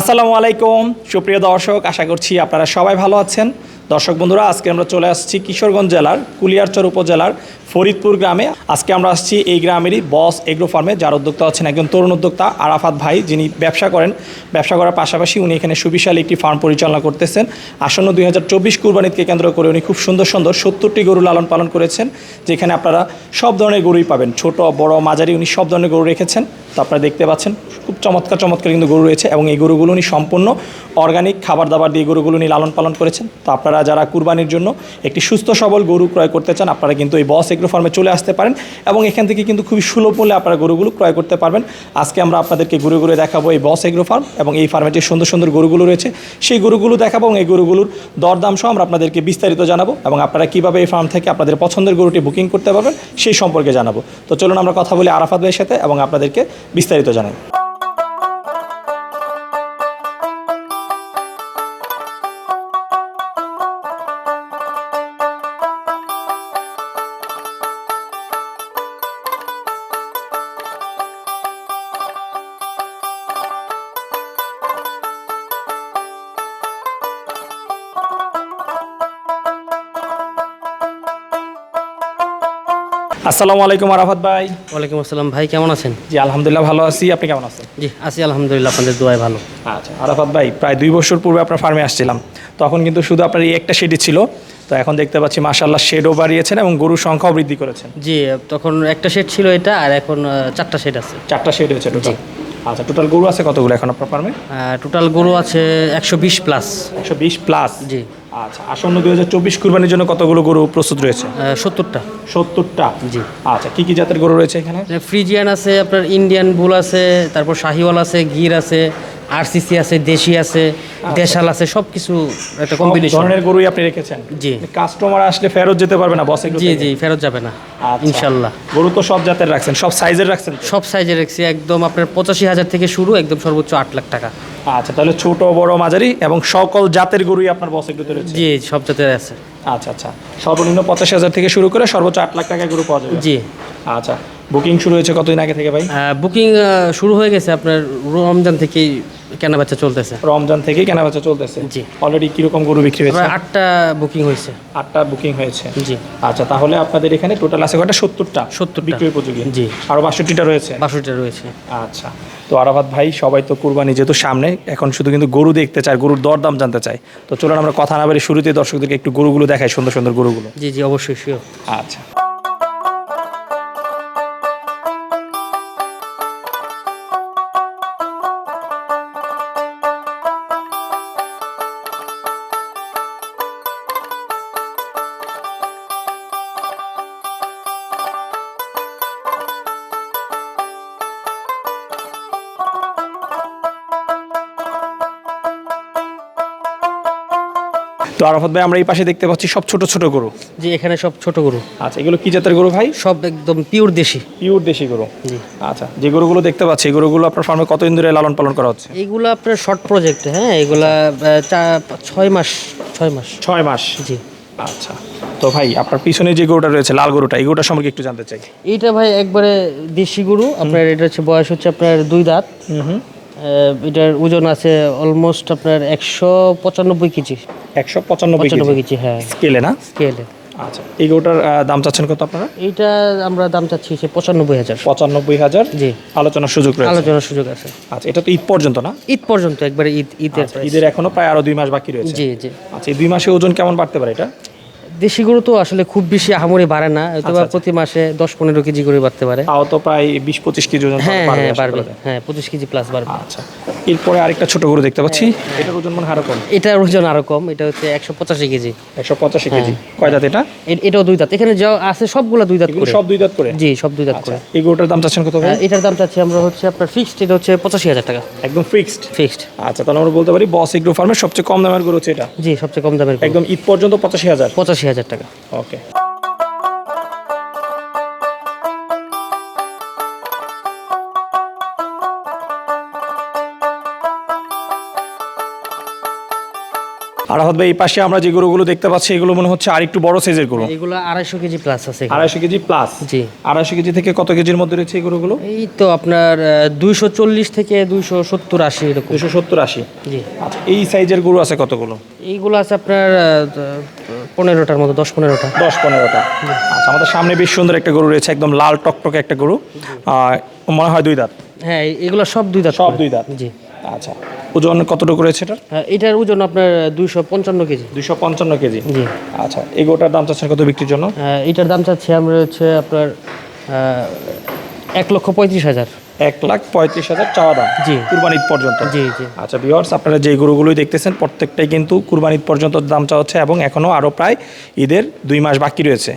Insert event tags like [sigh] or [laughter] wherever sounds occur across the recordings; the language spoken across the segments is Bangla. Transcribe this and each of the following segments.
আসসালামু আলাইকুম। সুপ্রিয় দর্শক, আশা করছি আপনারা সবাই ভালো আছেন। দর্শক বন্ধুরা, আজকে আমরা চলে আসছি কিশোরগঞ্জ জেলার, কুলিয়ারচর উপজেলার ফরিদপুর গ্রামে। আজকে আমরা আসছি এই গ্রামেরই বস এগ্রো ফার্মে যার উদ্যোক্তা হচ্ছেন একজন তরুণ উদ্যোক্তা আরাফাত ভাই, যিনি ব্যবসা করেন। ব্যবসা করার পাশাপাশি উনি এখানে সুবিশাল একটি ফার্ম পরিচালনা করতেছেন। আসন্ন দুই হাজার চব্বিশ কুরবানিদকে কেন্দ্র করে উনি খুব সুন্দর সুন্দর সত্তরটি গরু লালন পালন করেছেন, যেখানে আপনারা সব ধরনের গরুই পাবেন। ছোট, বড়, মাঝারি উনি সব ধরনের গরু রেখেছেন। তো আপনারা দেখতে পাচ্ছেন খুব চমৎকার চমৎকার কিন্তু গরু রয়েছে এবং এই গরুগুলো উনি সম্পূর্ণ অর্গানিক খাবার দাবার দিয়ে গরুগুলো উনি লালন পালন করেছেন। তো আপনারা যারা কুরবানির জন্য একটি সুস্থ, সবল গরু ক্রয় করতে চান, আপনারা কিন্তু এই বস এগ্রো ফার্মে চলে আসতে পারেন এবং এখান থেকে কিন্তু খুবই সুলভ মূল্যে আপনারা গরুগুলো ক্রয় করতে পারবেন। আজকে আমরা আপনাদেরকে ঘুরে ঘুরে দেখাবো এই বস এগ্রো ফার্ম এবং এই ফার্মে যে সুন্দর সুন্দর গরুগুলো রয়েছে, সেই গরুগুলো দেখাবো এবং এই গরুগুলোর দরদাম সহ আমরা আপনাদেরকে বিস্তারিত জানাব এবং আপনারা কীভাবে এই ফার্ম থেকে আপনাদের পছন্দের গরুটি বুকিং করতে পারবেন, সেই সম্পর্কে জানাব। তো চলুন আমরা কথা বলি আরাফাত ভাইয়ের সাথে এবং আপনাদেরকে বিস্তারিত জানাই। আসসালামু আলাইকুম আরাফাত ভাই। ওয়ালাইকুম আসসালাম ভাই কেমন আছেন? জি আলহামদুলিল্লাহ ভালো আছি। আপনি কেমন আছেন? জি আছি আলহামদুলিল্লাহ আপনাদের দোয়ায় ভালো। আচ্ছা আরাফাত ভাই প্রায় দুই বছর পূর্বে আপনার ফার্মে আসছিলাম। তখন কিন্তু শুধু আপনার এই একটা শেডই ছিল। তো এখন দেখতে পাচ্ছি মাশাল্লাহ শেডও বাড়িয়েছেন এবং গরুর সংখ্যাও বৃদ্ধি করেছেন। জি তখন একটা শেড ছিল এটা আর এখন চারটা শেড আছে। চারটা শেড হয়েছে টোটাল আচ্ছা টোটাল গরু আছে কতগুলো এখন আপনার ফার্মে টোটাল গরু আছে একশো বিশ প্লাস একশো বিশ প্লাস জি। আচ্ছা আসন্ন দুই হাজার চব্বিশ কুরবানির জন্য কতগুলো গরু প্রস্তুত রয়েছে? সত্তরটা। সত্তরটা? জি। আচ্ছা কি কি জাতের গরু রয়েছে এখানে? ফ্রিজিয়ান আছে আপনার ইন্ডিয়ান বুল আছে তারপর শাহিওয়াল আছে গির আছে আরসিসি আছে দেশি আছে দেশাল আছে সব কিছু একটা কম্বিনেশন ধরনের গরুই আপনি রেখেছেন? জি। কাস্টমার আসলে ফেরত যেতে পারবে না বসে জি জি ফেরত যাবে না আচ্ছা। ইনশাল্লাহ। গরু তো সব জাতের রাখছেন সব সাইজের রাখছেন সব সাইজের রাখছি একদম আপনার পঁচাশি হাজার থেকে শুরু একদম সর্বোচ্চ আট লাখ টাকা। আচ্ছা তাহলে ছোট বড় মাঝারি এবং সকল জাতের গরুই আপনার বস একটু রয়েছে? জি সব জাতের আছে। আচ্ছা আচ্ছা। সর্বনিম্ন পঁচাশি হাজার থেকে শুরু করে সর্বোচ্চ আট লাখ টাকা গরু পাওয়া যাবে। জি। আচ্ছা। বুকিং শুরু হয়েছে কতদিন আগে থেকে ভাই? বুকিং শুরু হয়ে গেছে আপনার রমজান থেকেই কেনা বেচা চলতেছে। রমজান থেকেই কেনা বেচা চলতেছে? জি। অলরেডি কীরকম গরু বিক্রি হয়েছে? আটটা বুকিং হয়েছে। আটটা বুকিং হয়েছে? জি। আচ্ছা তাহলে আপনাদের এখানে টোটাল আছে কটা সত্তরটা 70টা। বিক্রি উপযোগী। জি। আরও বাষট্টিটা রয়েছে? বাষট্টিটা রয়েছে। আচ্ছা তো আরাফাত ভাই সবাই তো কুরবানি যেহেতু সামনে এখন শুধু কিন্তু গরু দেখতে চায় গরুর দরদাম জানতে চায়। তো চলুন আমরা কথা না বলে শুরুতে দর্শকদেরকে একটু গরুগুলো দেখাই সুন্দর সুন্দর গরুগুলো। জি জি অবশ্যই শিওর আচ্ছা। তো আরাফাত ভাই আমরা এই পাশে দেখতে পাচ্ছি সব ছোট ছোট গরু। জি এখানে সব ছোট গরু। আচ্ছা এগুলো কি জাতের গরু ভাই? সব একদম পিওর দেশি। পিওর দেশি গরু। জি। আচ্ছা যে গরুগুলো দেখতে পাচ্ছি এই গরুগুলো আপনার ফার্মে কতদিন ধরে লালন পালন করা হচ্ছে? এইগুলো আপনার শর্ট প্রজেক্ট হ্যাঁ? এগুলা ছয় মাস ছয় মাস। ছয় মাস? জি। আচ্ছা তো ভাই আপনার পিছনে যে গরুটা রয়েছে লাল গরুটা এই গরুটা সম্পর্কে একটু জানতে চাই। এইটা ভাই একবারে দেশি গরু। আপনার এটা হচ্ছে বয়স হচ্ছে আপনার দুই দাঁত। হুম। এটার ওজন আছে অলমোস্ট আপনার একশো পঁচানব্বই কেজি। একশো পঁচানব্বই পঁচানব্বই কেজি। হ্যাঁ। স্কেলে না? স্কেলে। আচ্ছা এই গরুটার দাম চাচ্ছেন কত আপনারা? এইটা আমরা দাম চাচ্ছি সে পঁচানব্বই হাজার। পঁচানব্বই হাজার? জি। আলোচনার সুযোগ রয়েছে। আলোচনার সুযোগ আছে। আচ্ছা এটা তো ঈদ পর্যন্ত না? ঈদ পর্যন্ত একবারে ঈদ ঈদের আচ্ছা, ঈদের এখনও প্রায় আরও দুই মাস বাকি রয়েছে। জি জি। আচ্ছা এই দুই মাসে ওজন কেমন বাড়তে পারে এটা? দেশি গরু তো আসলে খুব বেশি আহামরি বাড়ে না হয়তো আচ্ছা। প্রতি মাসে দশ পনেরো কেজি করে বাড়তে পারে। তাও তো প্রায় বিশ পঁচিশ কেজি ওজন হ্যাঁ হ্যাঁ বাড়বে। হ্যাঁ পঁচিশ কেজি প্লাস বাড়বে। আচ্ছা। এরপরে আরেকটা ছোট গরু দেখতে পাচ্ছি। এটার ওজন মনে আরও কম। এটার ওজন আরও কম এটা হচ্ছে একশো পঁচাশি কেজি। একশো পঁচাশি কেজি। কয় দাঁত এটা? এটাও দুই দাঁত। এখানে যা আছে সবগুলা দুই দাঁত করে। সব দুই দাঁত করে? জি সব দুই দাঁত আচ্ছা। করে। এই গরুটার দাম চাচ্ছেন কত ভাই? এটার দাম চাচ্ছি আমরা হচ্ছে আপনার ফিক্সড এটা হচ্ছে পঁচাশি হাজার টাকা। একদম ফিক্সড ফিক্সড আচ্ছা তাহলে আমরা বলতে পারি বস এগ্রো ফার্মের সবচেয়ে কম দামের গরু হচ্ছে এটা। জি সবচেয়ে কম দামের একদম ঈদ পর্যন্ত পঁচাশি হাজার। পঁচাশি হাজার টাকা ওকে আরাফাত ভাই এই পাশে আমরা যে গরুগুলো দেখতে পাচ্ছি এগুলো মনে হচ্ছে আর একটু বড় সাইজের গরু। এগুলো আড়াইশো কেজি প্লাস আছে আড়াইশো কেজি প্লাস জি। আড়াইশো কেজি থেকে কত কেজির মধ্যে রয়েছে এই গরুগুলো? এই তো আপনার দুইশো চল্লিশ থেকে দুইশো সত্তর আশি এরকম। দুশো সত্তর আশি। জি। আচ্ছা এই সাইজের গরু আছে কতগুলো? এইগুলো আছে আপনার পনেরোটার মতো দশ পনেরোটা। দশ পনেরোটা। আচ্ছা আমাদের সামনে বেশ সুন্দর একটা গরু রয়েছে একদম লাল টকটকে একটা গরু। আর মনে হয় দুই দাঁত। হ্যাঁ এগুলো সব দুই দাঁত সব দুই দাঁত। জি। আচ্ছা ওজন কতটুকু রয়েছে এটার? হ্যাঁ, এটার ওজন আপনার দুইশো পঞ্চান্ন কেজি। দুইশো পঞ্চান্ন কেজি। জি। আচ্ছা এই গরুটার দাম চাচ্ছেন কত বিক্রির জন্য? আহ, এটার দাম চাচ্ছি আমরা হচ্ছে আপনার এক লক্ষ পঁয়ত্রিশ হাজার। এক লাখ পঁয়ত্রিশ হাজার চাওয়া দাম জি। কুরবান ঈদ পর্যন্ত। জি জি। আচ্ছা ভিওয়ার্স আপনারা যে গরুগুলোই দেখতেছেন প্রত্যেকটাই কিন্তু কুরবান ঈদ পর্যন্ত দাম চাওয়া হচ্ছে এবং এখনও আরও প্রায় ঈদের দুই মাস বাকি রয়েছে।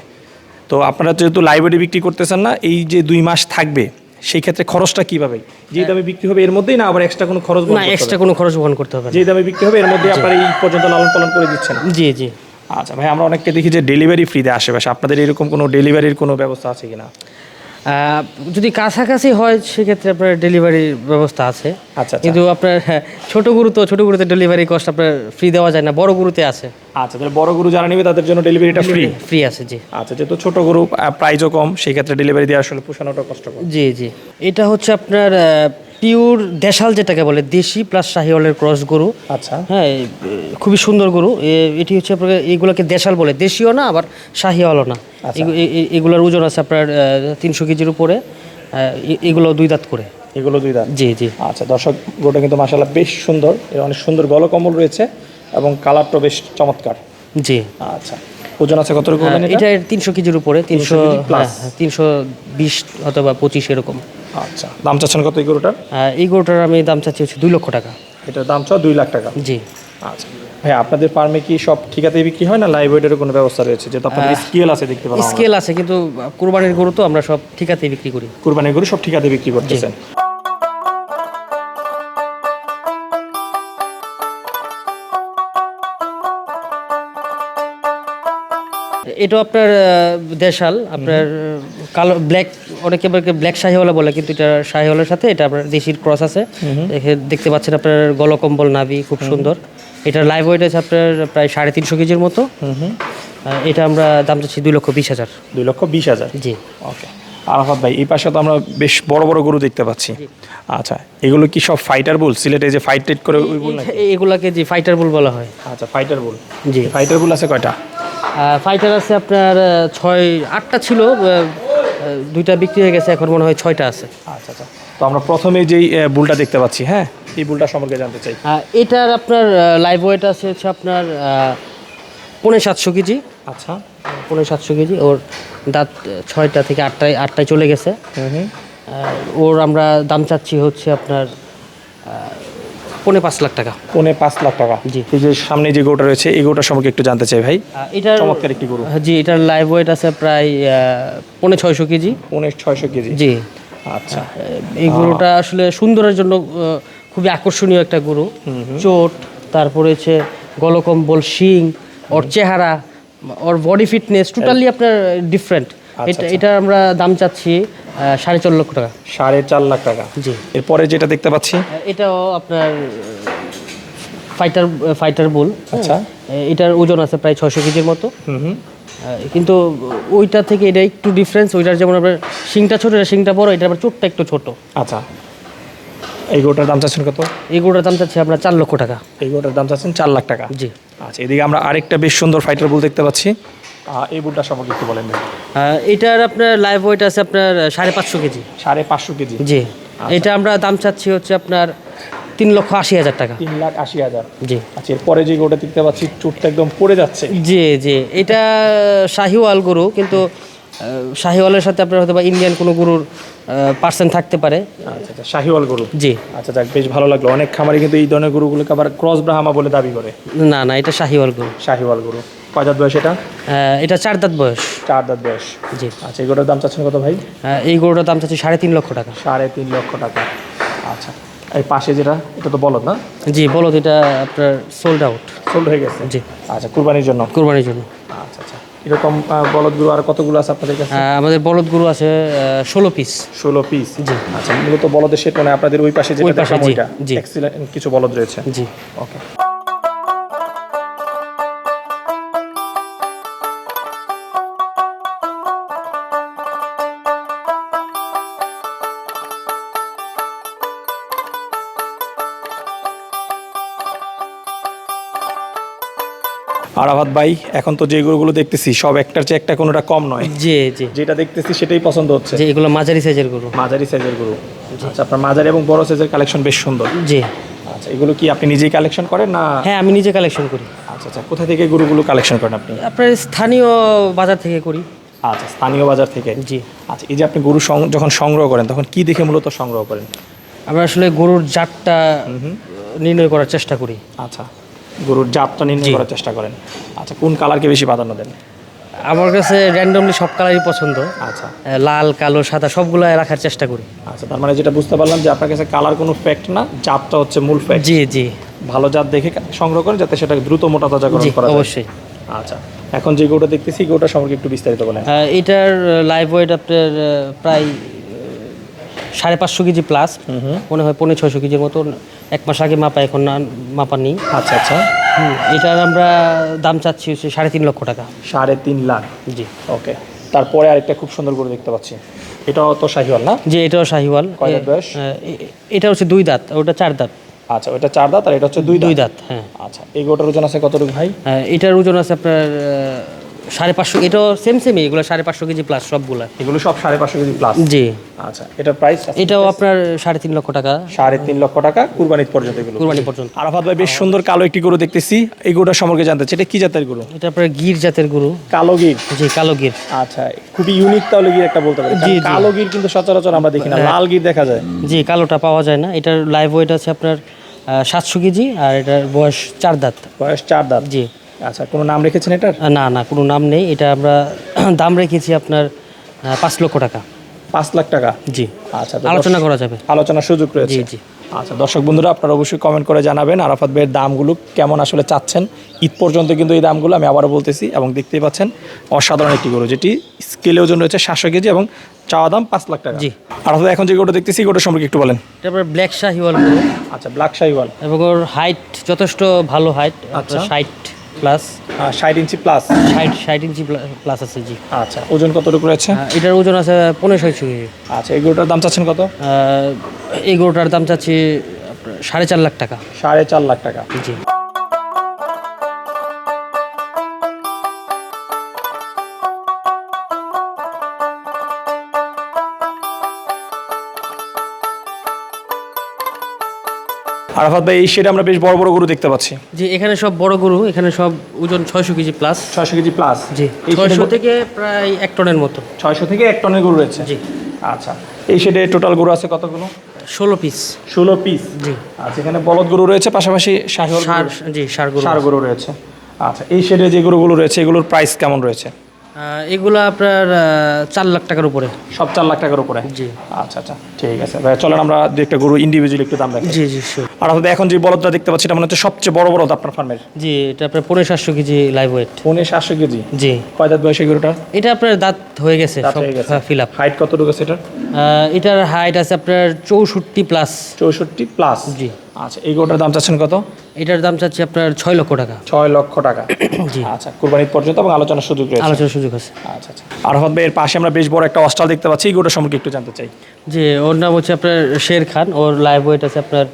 তো আপনারা যেহেতু লাইব্রেরি বিক্রি করতেছেন না এই যে দুই মাস থাকবে সেই ক্ষেত্রে খরচটা কীভাবে? যে দামে বিক্রি হবে এর মধ্যেই না আবার এক্সট্রা কোনো খরচ না এক্সট্রা কোনো খরচ বহন করতে হবে যে দামে বিক্রি হবে এর মধ্যে আপনারা এই পর্যন্ত লালন পালন করে দিচ্ছেন। জি জি। আচ্ছা ভাই আমরা অনেককে দেখি যে ডেলিভারি ফ্রিতে আশেপাশে আপনাদের এরকম কোনো ডেলিভারির কোনো ব্যবস্থা আছে কিনা? যদি কাছাকাছি হয় সেক্ষেত্রে আপনার ডেলিভারির ব্যবস্থা আছে। আচ্ছা আচ্ছা। কিন্তু আপনার হ্যাঁ, ছোট গুরু তো ছোট গুরুতে ডেলিভারি কস্ট আপনার ফ্রি দেওয়া যায় না বড় গুরুতে আছে। আচ্ছা তাহলে বড় গুরু যারা নেবে তাদের জন্য ডেলিভারিটা ফ্রি ফ্রি আছে জি। আচ্ছা যেহেতু ছোট গুরু প্রাইজও কম সেই ক্ষেত্রে ডেলিভারি দেওয়া আসলে পোষানোটা কষ্টকর। জি জি। এটা হচ্ছে আপনার পিওর দেশাল যেটাকে বলে দেশি প্লাস শাহিওয়ালের ক্রস গরু। আচ্ছা। হ্যাঁ খুবই সুন্দর গরু। এ- এটি হচ্ছে আপনাকে এইগুলোকে দেশাল বলে। দেশীয় না আবার শাহিওয়ালও না। আচ্ছা। এগুলোর ওজন আছে আপনার তিনশো কেজির উপরে। এগুলো দুই দাঁত করে। এগুলো দুই দাঁত? জি জি। আচ্ছা দর্শক গরুটা কিন্তু মাসাল্লাহ বেশ সুন্দর। এর অনেক সুন্দর গলকম্বল রয়েছে এবং কালারটা বেশ চমৎকার। জি। আচ্ছা ওজন আছে কত রকম এটা? তিনশো কেজির উপরে তিনশো? তিনশো বিশ অথবা পঁচিশ এরকম। আচ্ছা দাম চাচ্ছেন কত এই গরুটার? এই গরুটার আমি দাম চাচ্ছি হচ্ছে দুই লক্ষ টাকা। এটার দাম চাও দুই লাখ টাকা? জি। আচ্ছা ভাই আপনাদের ফার্মে কি সব ঠিকাতে বিক্রি হয় না লাইভ ওয়েটের কোনো ব্যবস্থা রয়েছে? যেহেতু আপনাদের স্কেল আছে দেখতে পাবেন স্কেল আছে কিন্তু কুরবানির গরু তো আমরা সব ঠিকাতে বিক্রি করি। কুরবানির গরু সব ঠিকাতে বিক্রি করতেছেন। এটা আপনার দেশাল আপনার কালো ব্ল্যাক অনেকে ব্ল্যাক শাহিওয়ালা বলে কিন্তু এটা শাহিওয়ালার সাথে এটা আপনার দেশির ক্রস আছে। দেখে- দেখতে পাচ্ছেন আপনার গলকম্বল নাভি খুব সুন্দর। এটার লাইভ ওয়েট আছে আপনার প্রায় সাড়ে তিনশো কেজির মতো। এটা আমরা দাম চাচ্ছি দুই লক্ষ বিশ হাজার। দুই লক্ষ বিশ হাজার? জি। ওকে। আরাফাত ভাই এই পাশে তো আমরা বেশ বড় বড় গরু দেখতে পাচ্ছি। আচ্ছা এগুলো কি সব ফাইটার বুল সিলেটে যে ফাইট টেট করে ওই বুল এগুলাকে যে ফাইটার বুল বলা হয়। আচ্ছা ফাইটার বুল জি। ফাইটার বুল আছে কয়টা? ফাইটার আছে আপনার ছয় আটটা ছিল দুইটা বিক্রি হয়ে গেছে এখন মনে হয় ছয়টা আছে। আচ্ছা আচ্ছা। তো আমরা প্রথমে যেই বুলটা দেখতে পাচ্ছি হ্যাঁ? এই বুলটা সম্পর্কে জানতে চাই। এটার আপনার লাইভ ওয়েট আছে হচ্ছে আপনার পনেরো সাতশো কেজি। আচ্ছা। পনেরো সাতশো কেজি ওর দাঁত ছয়টা থেকে আটটায় আটটায় চলে গেছে। ওর আমরা দাম চাচ্ছি হচ্ছে আপনার পনেরো পাঁচ লাখ টাকা। পৌনে পাঁচ লাখ টাকা। জি। এই যে সামনে যে গরুটা রয়েছে এই গরুটা সম্পর্কে একটু জানতে চাই ভাই। এটার চমৎকার একটি গরু। জি এটার লাইভ ওয়েট আছে প্রায় পনেরো ছয়শো কেজি। পৌনে ছয়শো কেজি। জি। আচ্ছা। এই গরুটা আসলে সুন্দরের জন্য খুবই আকর্ষণীয় একটা গরু। চোট তারপরে হচ্ছে গলকম্বল শিং ওর চেহারা ওর বডি ফিটনেস টোটালি আপনার ডিফারেন্ট এটা এটা আমরা দাম চাচ্ছি সাড়ে চার লক্ষ টাকা। সাড়ে চার লাখ টাকা। জি। এরপরে যেটা দেখতে পাচ্ছি? এটাও আপনার ফাইটার ফাইটার বুল আচ্ছা। এটার ওজন আছে প্রায় ছয়শো কেজির মতো। কিন্তু ওইটা থেকে এটা একটু ডিফারেন্স ওইটার যেমন আপনার শিংটা ছোটো এটা শিংটা বড় এটা আবার চোটটা একটু ছোটো। আচ্ছা। এই গরুটার দাম চাচ্ছেন কত? এই গরুটার দাম চাচ্ছি আমরা চার লক্ষ টাকা। এই গোটার দাম চাচ্ছেন চার লাখ টাকা। জি। আচ্ছা এদিকে আমরা আরেকটা বেশ সুন্দর ফাইটার বুল দেখতে পাচ্ছি। এই বুলটা সম্পর্কে একটু বলেন। এটার আপনার লাইভ ওয়েট আছে আপনার সাড়ে পাঁচশো কেজি। সাড়ে পাঁচশো কেজি। জি। এটা আমরা দাম চাচ্ছি হচ্ছে আপনার তিন লক্ষ আশি হাজার টাকা। তিন লাখ আশি হাজার। জি। আচ্ছা এরপরে যে গরুটা দেখতে পাচ্ছি চুটটা একদম পড়ে যাচ্ছে। জি জি। এটা শাহিওয়াল গরু কিন্তু শাহিওয়ালের সাথে আপনার হয়তো বা ইন্ডিয়ান কোনো গরুর পার্সেন্ট থাকতে পারে। আচ্ছা আচ্ছা শাহিওয়াল গরু। জি। আচ্ছা যাক বেশ ভালো লাগল। অনেক খামারি কিন্তু এই ধরনের গরুগুলোকে আবার ক্রস ব্রাহ্মা বলে দাবি করে। না না এটা শাহিওয়াল গরু। শাহিওয়াল গরু। কয় দাঁত বয়স এটা? এটা চার দাঁত বয়স। চার দাঁত বয়স। জি। আচ্ছা এই গরুটার দাম চাচ্ছেন কত ভাই? এই গরুটার দাম চাচ্ছি সাড়ে তিন লক্ষ টাকা। সাড়ে তিন লক্ষ টাকা। আচ্ছা এই পাশে যেটা এটা তো বলদ না? জি এটা আপনার সোল্ড আউট সোল্ড হয়ে গেছে? জি। আচ্ছা কুরবানির জন্য? কোরবানির জন্য। আচ্ছা আচ্ছা। এরকম আহ, বলদ গরু আর কতগুলো আছে আপনাদের কাছে? আমাদের বলদ গরু আছে ষোলো পিস ষোলো পিস জি। আচ্ছা মূলত বলদের সেট মানে আপনাদের ওই পাশে যেটা ওই পাশে, কিছু বলদ রয়েছে। জি। ওকে আরাফাত ভাই এখন তো যে গরুগুলো দেখতেছি সব একটার চেয়ে একটা কোনোটা কম নয়। জি জি। যেটা দেখতেছি সেটাই পছন্দ হচ্ছে। যে এগুলো মাঝারি সাইজের গরু। মাঝারি সাইজের গরু। আচ্ছা আপনার মাঝারি এবং বড় সাইজের কালেকশন বেশ সুন্দর। জি। আচ্ছা এগুলো কি আপনি নিজেই কালেকশন করেন না? হ্যাঁ আমি নিজে কালেকশন করি। আচ্ছা আচ্ছা কোথা থেকে গরুগুলো কালেকশন করেন আপনি? আপনার স্থানীয় বাজার থেকে করি। আচ্ছা স্থানীয় বাজার থেকে? জি। আচ্ছা এই যে আপনি গরু যখন সংগ্রহ করেন তখন কি দেখে মূলত সংগ্রহ করেন? আমরা আসলে গরুর জাতটা নির্ণয় করার চেষ্টা করি। আচ্ছা। গরুর জাতটা নির্ণয় করার চেষ্টা করেন। আচ্ছা কোন কালারকে বেশি প্রাধান্য দেন? আমার কাছে র্যান্ডমলি সব কালারই পছন্দ। আচ্ছা। লাল কালো সাদা সবগুলো রাখার চেষ্টা করি। আচ্ছা তার মানে যেটা বুঝতে পারলাম যে আপনার কাছে কালার কোনো ফ্যাক্ট না জাতটা হচ্ছে মূল ফ্যাক্ট জি জি। ভালো জাত দেখে সংগ্রহ করেন যাতে সেটা দ্রুত মোটা তাজাকরণ জি করা যায়। অবশ্যই। আচ্ছা এখন যে গরুটা দেখতেছি গরুটা সম্পর্কে একটু বিস্তারিত বলেন। এটার লাইভ ওয়েট আপনার প্রায় সাড়ে পাঁচশো কেজি প্লাস মনে হয় পনেরো ছয়শো কেজির মতো এক মাস আগে মাপা এখন না মাপা নেই। আচ্ছা আচ্ছা। এটার আমরা দাম চাচ্ছি হচ্ছে সাড়ে তিন লক্ষ টাকা। সাড়ে তিন লাখ? জি। ওকে। তারপরে আরেকটা খুব সুন্দর করে দেখতে পাচ্ছি। এটাও তো শাহিওয়াল না? যে এটাও শাহিওয়াল। এটা হচ্ছে দুই দাঁত ওটা চার দাঁত। আচ্ছা ওটা চার দাঁত আর এটা হচ্ছে দুই দুই দাঁত? হ্যাঁ। আচ্ছা এই গোটার ওজন আছে কতটুকু ভাই? আহ, এটার ওজন আছে আপনার সাড়ে পাঁচশো এটাও সেম সেমই এগুলো সাড়ে পাঁচশো কেজি প্লাস সবগুলা। এগুলো সব সাড়ে পাঁচশো কেজি প্লাস জি। আচ্ছা এটার প্রাইস এটাও আপনার সাড়ে তিন লক্ষ টাকা। সাড়ে তিন লক্ষ টাকা কুরবানির পর্যন্ত এগুলো। কুরবানি পর্যন্ত। আরাফাত ভাই বেশ সুন্দর কালো একটি গরু দেখতেছি। এই গরুটার সম্পর্কে জানতে চাই। এটা কি জাতের গরু? এটা আপনার গির জাতের গরু। কালো গির? জি কালো গির। আচ্ছা খুবই ইউনিক তাহলে গির একটা বলতে পারি জি। কালো গির কিন্তু সচরাচর আমরা দেখি না। লাল গির দেখা যায়। জি কালোটা পাওয়া যায় না। এটার লাইভ ওয়েট আছে আপনার সাতশো কেজি আর এটার বয়স চার দাঁত। বয়স চার দাঁত। জি। আচ্ছা কোনো নাম রেখেছেন এটার? না না কোনো নাম নেই। এটা আমরা [clears throat] দাম রেখেছি আপনার পাঁচ লক্ষ টাকা। পাঁচ লাখ টাকা? জি। আচ্ছা আলোচনা করা যাবে। আলোচনার সুযোগ রয়েছে। জি জি। আচ্ছা দর্শক বন্ধুরা আপনারা অবশ্যই কমেন্ট করে জানাবেন আরাফাত ভাইয়ের দামগুলো কেমন আসলে চাচ্ছেন। ঈদ পর্যন্ত কিন্তু এই দামগুলো আমি আবারও বলতেছি এবং দেখতেই পাচ্ছেন অসাধারণ একটি গরু যেটি স্কেলে ওজন রয়েছে সাতশো কেজি এবং চাওয়া দাম পাঁচ লাখ টাকা। জি। আরাফাত এখন যে গরুটা দেখতেছি গরুটা সম্পর্কে একটু বলেন। আপনার ব্ল্যাক শাহিওয়াল আচ্ছা ব্ল্যাক শাহিওয়াল এবং ওর হাইট যথেষ্ট ভালো হাইট আচ্ছা। ষাট প্লাস? ষাট ইঞ্চি প্লাস। ষাট ষাট ইঞ্চি প্লাস আছে জি। আচ্ছা ওজন কতটুকু রয়েছে? এটার ওজন আছে পনেরো ষাট কেজি আচ্ছা এগুলোটার দাম চাচ্ছেন কত? এগুলোটার দাম চাচ্ছি সাড়ে চার লাখ টাকা। সাড়ে চার লাখ টাকা। জি। আরাফাত ভাই এই শেডে আমরা বেশ বড় বড় গরু দেখতে পাচ্ছি। জি এখানে সব বড় গরু এখানে সব ওজন ছয়শো কেজি প্লাস ছয়শো কেজি প্লাস জি ছয়শো থেকে প্রায় এক টনের মতো। ছয়শো থেকে এক টনের গরু রয়েছে? জি। আচ্ছা এই শেডে টোটাল গরু আছে কতগুলো? ষোলো পিস ষোলো পিস জি। আচ্ছা এখানে বলদ গরু রয়েছে পাশাপাশি সার জি সার গরু ষাঁড় গরু রয়েছে। আচ্ছা এই শেডে যে গরুগুলো রয়েছে এগুলোর প্রাইস কেমন রয়েছে? এগুলো আপনার চার লাখ টাকার উপরে। সব চার লাখ টাকার উপরে? জি। আচ্ছা আচ্ছা ঠিক আছে। ভাই চলেন আমরা দু একটা গরু ইন্ডিভিজুয়াল একটু দাম রাখি জি জি। আর আমাদের এখন যে বলদটা দেখতে পাচ্ছি এটা মনে হচ্ছে সবচেয়ে বড় বলদ আপনার ফার্মের। জি এটা আপনার পনেরো সাতশো কেজি লাইভ ওয়েট পৌনে সাতশো কেজি? জি। কয় দাঁত বয়সী গরুটা এটা আপনার দাঁত হয়ে গেছে হয়ে। ফিল আপ হাইট কতটুকু আছে এটার? এটার হাইট আছে আপনার চৌষট্টি প্লাস চৌষট্টি প্লাস জি। আচ্ছা এই গরুটার দাম চাচ্ছেন কত? এটার দাম চাচ্ছি আপনার ছয় লক্ষ টাকা। ছয় লক্ষ টাকা। [coughs] জি। আচ্ছা কুরবানির পর্যন্ত এবং আলোচনার সুযোগ রয়েছে। আলোচনার সুযোগ আছে। আচ্ছা আচ্ছা। আরফাত এর পাশে আমরা বেশ বড় একটা অস্টাল দেখতে পাচ্ছি। গরুটা সম্পর্কে একটু জানতে চাই। যে ওর নাম হচ্ছে আপনার শের খান। ওর লাইভ ওয়েট আছে আপনার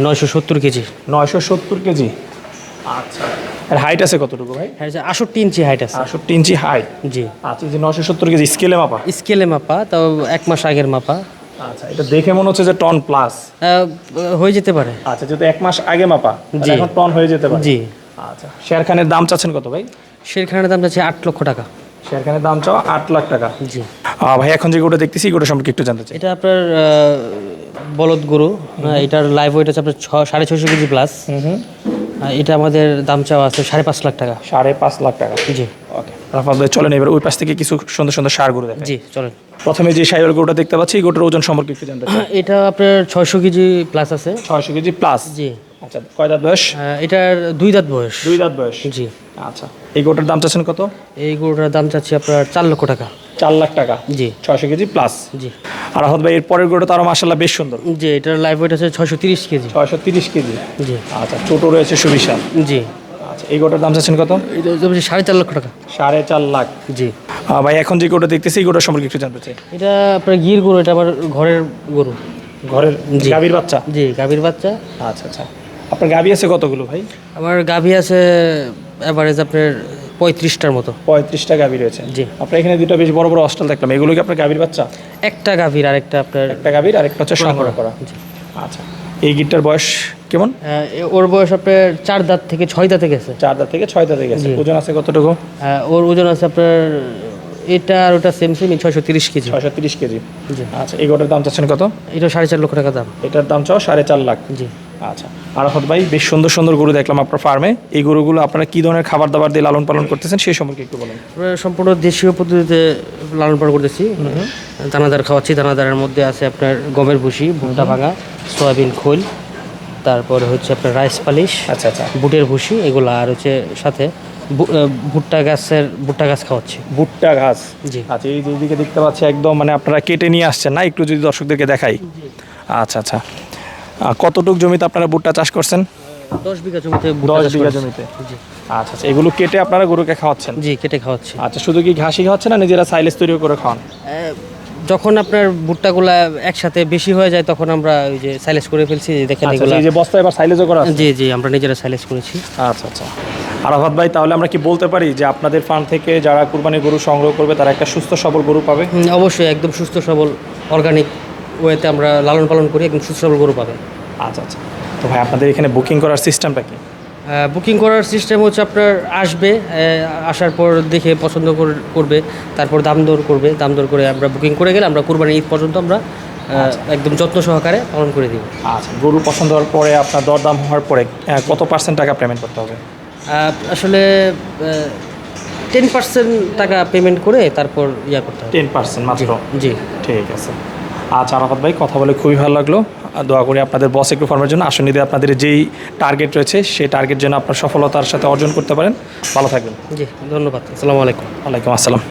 নয়শো সত্তর কেজি। নয়শো সত্তর কেজি? আচ্ছা। এর হাইট আছে কতটুকু ভাই? হ্যাঁ আষট্টি ইঞ্চি হাইট আছে। আষট্টি ইঞ্চি হাইট জি। আচ্ছা যে নয়শো সত্তর কেজি স্কেলে মাপা? স্কেলে মাপা তাও এক মাস আগের মাপা। আচ্ছা এটা দেখে মনে হচ্ছে যে টন প্লাস। হয়ে যেতে পারে। আচ্ছা যেহেতু এক মাস আগে মাপা জি। এখন টন হয়ে যেতে পারে। জি। আচ্ছা শেয়ার খানের দাম চাচ্ছেন কত ভাই? শের খানের দাম চাচ্ছি আট লক্ষ টাকা। শেয়ার খানের দাম চাও আট লাখ টাকা। জি। ভাই এখন যে গরুটা দেখতেছি গরুটা সম্পর্কে একটু জানতে চাই। এটা আপনার বলদ গরু। এটার লাইভ ওয়েট আছে আপনার ছ সাড়ে ছশো কেজি প্লাস এটা আমাদের দাম চাওয়া আছে সাড়ে পাঁচ লাখ টাকা। সাড়ে পাঁচ লাখ টাকা। জি। রাফাত ভাই চলেন এবার ওই পাশ থেকে কিছু সুন্দর সুন্দর সার গরু দেখেন জি চলেন। প্রথমে যে সাইবার গরুটা দেখতে পাচ্ছি এই গরুটার ওজন সম্পর্কে একটু জানতে এটা আপনার ছয়শো কেজি প্লাস আছে। ছয়শো কেজি প্লাস জি। আচ্ছা কয় দাঁত বয়স? এটার দুই দাঁত বয়স। দুই দাঁত বয়স? জি। আচ্ছা এই গরুটার দাম চাচ্ছেন কত? এই গরুটার দাম চাচ্ছি আপনার চার লক্ষ টাকা। চার লাখ টাকা? জি। ছয়শো কেজি প্লাস জি। আর রাফাত ভাই এর পরের গরুটা তো আরও মাসাল্লাহ বেশ সুন্দর। জি এটার লাইভ ওয়েট আছে ছয়শো তিরিশ কেজি। ছয়শো তিরিশ কেজি? জি। আচ্ছা ছোট রয়েছে সুবিশাল। জি। আচ্ছা এই গোটার দাম চাচ্ছেন কত? সাড়ে চার লক্ষ টাকা। সাড়ে চার লাখ জি। ভাই এখন যে গোটা দেখতেছি এই গরুটা সম্পর্কে একটু জানতে চাই। এটা আপনার গির গরু এটা আমার ঘরের গরু। ঘরের জি। গাভীর বাচ্চা? জি গাভীর বাচ্চা। আচ্ছা আচ্ছা। আপনার গাভী আছে কতগুলো ভাই? আমার গাভী আছে অ্যাভারেজ আপনার পঁয়ত্রিশটার মতো। পঁয়ত্রিশটা গাভী রয়েছে। জি। আপনার এখানে দুটো বেশ বড় বড় হস্টেল দেখলাম। এগুলো কি আপনার গাভীর বাচ্চা? একটা গাভীর আর একটা আপনার একটা গাভীর আর একটা হচ্ছে সংগ্রহ করা। আচ্ছা। এই গিটটার বয়স কেমন? ওর বয়স আপনার চার দাঁত থেকে ছয় দাঁতে গেছে। চার দাঁত থেকে ছয় দাঁতে গেছে। ওজন আছে কতটুকু? ওর ওজন আছে আপনার এটা আর ওটা সেম সেম ছয়শো তিরিশ কেজি। ছয়শো তিরিশ কেজি। আচ্ছা এই গোটার দাম চাচ্ছেন কত? এটা সাড়ে চার লক্ষ টাকা দাম। এটার দাম চাও সাড়ে চার লাখ। জি। আচ্ছা। আরাফত ভাই বেশ সুন্দর সুন্দর গরু দেখলাম আপনার ফার্মে। এই গরুগুলো আপনারা কী ধরনের খাবার দাবার দিয়ে লালন পালন করতেছেন সেই সম্পর্কে একটু বলেন। সম্পূর্ণ দেশীয় পদ্ধতিতে লালন পালন করতেছি। দানাদার খাওয়াচ্ছি। দানাদারের মধ্যে আছে আপনার গমের ভুসি ভুট্টা ভাঙা সয়াবিন খোল তারপরে হচ্ছে আপনার রাইস পালিশ আচ্ছা আচ্ছা। বুটের ভুসি এগুলো আর হচ্ছে সাথে ভুট্টা গাছের ভুট্টা গাছ খাওয়াচ্ছি। ভুট্টা গাছ? জি। আচ্ছা এই যেদিকে দেখতে পাচ্ছি একদম মানে আপনারা কেটে নিয়ে আসছেন না? একটু যদি দর্শকদেরকে দেখাই। আচ্ছা আচ্ছা। কতটুক জমিতে আপনারা ভুট্টা চাষ করছেন? দশ বিঘা জমিতে দশ বিঘা জমিতে? আচ্ছা আচ্ছা এগুলো কেটে আপনারা গরুকে খাওয়াচ্ছেন? জি কেটে খাওয়াচ্ছি। আচ্ছা শুধু কি ঘাসই খাওয়াচ্ছেন না নিজেরা সাইলেজ তৈরি করে খাওয়ান? যখন আপনার ভুট্টাগুলা একসাথে বেশি হয়ে যায় তখন আমরা ওই যে সাইলেজ করে ফেলছি দেখেন আচ্ছা এগুলা এই যে বস্তা এবার সাইলেজও করা? জি জি আমরা নিজেরা সাইলেজ করেছি। আচ্ছা আচ্ছা। আরাফাত ভাই তাহলে আমরা কি বলতে পারি যে আপনাদের ফার্ম থেকে যারা কুরবানি গরু সংগ্রহ করবে তারা একটা সুস্থ সবল গরু পাবে? অবশ্যই একদম সুস্থ সবল অর্গানিক ওয়েতে আমরা লালন পালন করি একদম সুস্থ সবল গরু পাবে আচ্ছা আচ্ছা। তো ভাই আপনাদের এখানে বুকিং করার সিস্টেমটা কি? বুকিং করার সিস্টেম হচ্ছে আপনার আসবে আসার পর দেখে পছন্দ কর- করবে তারপর দাম দর করবে দাম দর করে আমরা বুকিং করে গেলে আমরা কুরবানি ঈদ পর্যন্ত আমরা একদম যত্ন সহকারে পালন করে দিব। আচ্ছা গরু পছন্দ হওয়ার পরে আপনার দরদাম হওয়ার পরে কত পার্সেন্ট টাকা পেমেন্ট করতে হবে? আসলে টেন পার্সেন্ট টাকা পেমেন্ট করে তারপর ইয়া করতে হবে। টেন পার্সেন্ট মাত্র? জি। ঠিক আছে। আচ্ছা আরাফাত ভাই কথা বলে খুবই ভালো লাগল। আর দোয়া করি আপনাদের বস একটু ফর্মের জন্য আসন নিতে আপনাদের যেই টার্গেট রয়েছে সেই টার্গেট যেন আপনার সফলতার সাথে অর্জন করতে পারেন। ভালো থাকবেন। জি ধন্যবাদ। আসসালামু আলাইকুম। ওয়ালাইকুম আসসালাম।